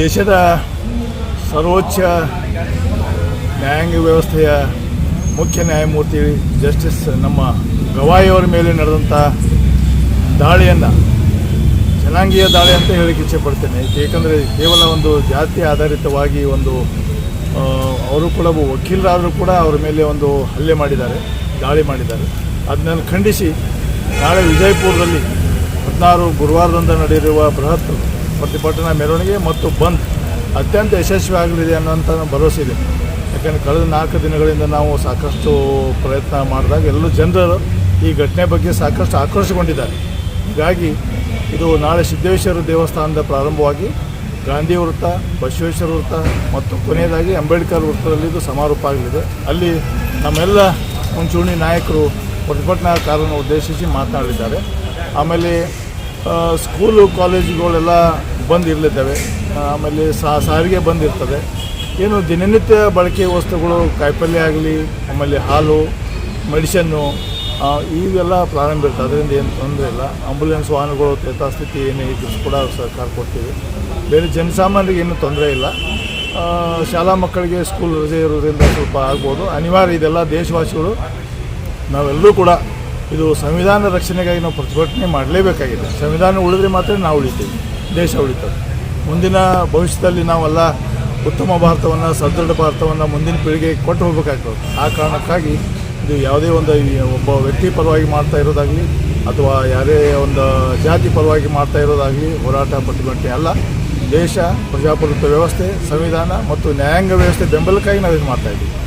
ದೇಶದ ಸರ್ವೋಚ್ಚ ನ್ಯಾಯಾಂಗ ವ್ಯವಸ್ಥೆಯ ಮುಖ್ಯ ನ್ಯಾಯಮೂರ್ತಿ ಜಸ್ಟಿಸ್ ನಮ್ಮ ಗವಾಯಿಯವರ ಮೇಲೆ ನಡೆದಂಥ ದಾಳಿಯನ್ನು, ಜನಾಂಗೀಯ ದಾಳಿ ಅಂತ ಹೇಳಿಕ್ಕೆ ಇಚ್ಛೆಪಡ್ತೇನೆ ಏಕೆಂದರೆ ಕೇವಲ ಒಂದು ಜಾತಿ ಆಧಾರಿತವಾಗಿ ಒಂದು ಅವರು ಕೂಡ ವಕೀಲರಾದರೂ ಕೂಡ ಅವರ ಮೇಲೆ ಒಂದು ಹಲ್ಲೆ ಮಾಡಿದ್ದಾರೆ, ದಾಳಿ ಮಾಡಿದ್ದಾರೆ. ಅದನ್ನು ಖಂಡಿಸಿ ನಾಳೆ ವಿಜಯಪುರದಲ್ಲಿ ಹದಿನಾರು ಗುರುವಾರದಿಂದ ನಡೆಯಿರುವ ಬೃಹತ್ ಪ್ರತಿಭಟನಾ ಮೆರವಣಿಗೆ ಮತ್ತು ಬಂದ್ ಅತ್ಯಂತ ಯಶಸ್ವಿ ಆಗಲಿದೆ ಅನ್ನೋಂಥ ಭರವಸೆ ಇದೆ. ಯಾಕಂದರೆ ಕಳೆದ ನಾಲ್ಕು ದಿನಗಳಿಂದ ನಾವು ಸಾಕಷ್ಟು ಪ್ರಯತ್ನ ಮಾಡಿದಾಗ ಎಲ್ಲರೂ ಜನರು ಈ ಘಟನೆ ಬಗ್ಗೆ ಸಾಕಷ್ಟು ಆಕ್ರೋಶಗೊಂಡಿದ್ದಾರೆ. ಹೀಗಾಗಿ ಇದು ನಾಳೆ ಸಿದ್ದೇಶ್ವರ ದೇವಸ್ಥಾನದ ಪ್ರಾರಂಭವಾಗಿ ಗಾಂಧಿ ವೃತ್ತ, ಬಸವೇಶ್ವರ ವೃತ್ತ ಮತ್ತು ಕೊನೆಯದಾಗಿ ಅಂಬೇಡ್ಕರ್ ವೃತ್ತದಲ್ಲಿ ಇದು ಸಮಾರೋಪ ಆಗಲಿದೆ. ಅಲ್ಲಿ ನಮ್ಮೆಲ್ಲ ಮುಂಚೂಣಿ ನಾಯಕರು ಪ್ರತಿಭಟನಾಕಾರರನ್ನು ಉದ್ದೇಶಿಸಿ ಮಾತನಾಡಿದ್ದಾರೆ ಆಮೇಲೆ ಸ್ಕೂಲು ಕಾಲೇಜುಗಳೆಲ್ಲ ಬಂದ್ ಇರಲಿದ್ದಾವೆ ಆಮೇಲೆ ಸಾರಿಗೆ ಬಂದಿರ್ತದೆ. ಏನು ದಿನನಿತ್ಯ ಬಳಕೆ ವಸ್ತುಗಳು ಕಾಯಿಪಲ್ಯ ಆಗಲಿ, ಆಮೇಲೆ ಹಾಲು ಮೆಡಿಷನ್ನು ಇವೆಲ್ಲ ಪ್ರಾರಂಭ ಇರ್ತದೆ ಅದರಿಂದ ಏನು ತೊಂದರೆ ಇಲ್ಲ. ಆಂಬುಲೆನ್ಸ್ ವಾಹನಗಳು ಯಥಾಸ್ಥಿತಿ ಏನೇ ಇದ್ರು ಕೂಡ ಸರ್ಕಾರ ಕೊಡ್ತೀವಿ. ಬೇರೆ ಜನಸಾಮಾನ್ಯರಿಗೆ ಏನೂ ತೊಂದರೆ ಇಲ್ಲ. ಶಾಲಾ ಮಕ್ಕಳಿಗೆ ಸ್ಕೂಲ್ ರಜೆ ಇರೋದ್ರಿಂದ ಸ್ವಲ್ಪ ಆಗ್ಬೋದು. ಅನಿವಾರ್ಯ ಇದೆಲ್ಲ ದೇಶವಾಸಿಗಳು, ನಾವೆಲ್ಲರೂ ಕೂಡ ಇದು ಸಂವಿಧಾನ ರಕ್ಷಣೆಗಾಗಿ ನಾವು ಪ್ರತಿಭಟನೆ ಮಾಡಲೇಬೇಕಾಗಿದೆ. ಸಂವಿಧಾನ ಉಳಿದ್ರೆ ಮಾತ್ರ ನಾವು ಉಳಿತೀವಿ. ದೇಶ ಉಳಿತದೆ. ಮುಂದಿನ ಭವಿಷ್ಯದಲ್ಲಿ ನಾವೆಲ್ಲ ಉತ್ತಮ ಭಾರತವನ್ನು, ಸದೃಢ ಭಾರತವನ್ನು ಮುಂದಿನ ಪೀಳಿಗೆಗೆ ಕೊಟ್ಟು ಹೋಗಬೇಕಾಗ್ತದೆ. ಆ ಕಾರಣಕ್ಕಾಗಿ ಇದು ಯಾವುದೇ ಒಂದು ಒಬ್ಬ ವ್ಯಕ್ತಿ ಪರವಾಗಿ ಮಾಡ್ತಾ ಇರೋದಾಗಲಿ, ಅಥವಾ ಯಾರೇ ಒಂದು ಜಾತಿ ಪರವಾಗಿ ಮಾಡ್ತಾ ಇರೋದಾಗಲಿ, ಹೋರಾಟ, ಪ್ರತಿಭಟನೆ ಅಲ್ಲ. ದೇಶ ಪ್ರಜಾಪ್ರಭುತ್ವ ವ್ಯವಸ್ಥೆ, ಸಂವಿಧಾನ ಮತ್ತು ನ್ಯಾಯಾಂಗ ವ್ಯವಸ್ಥೆ ಬೆಂಬಲಕ್ಕಾಗಿ ನಾವಿದು ಮಾಡ್ತಾ ಇದ್ದೀವಿ.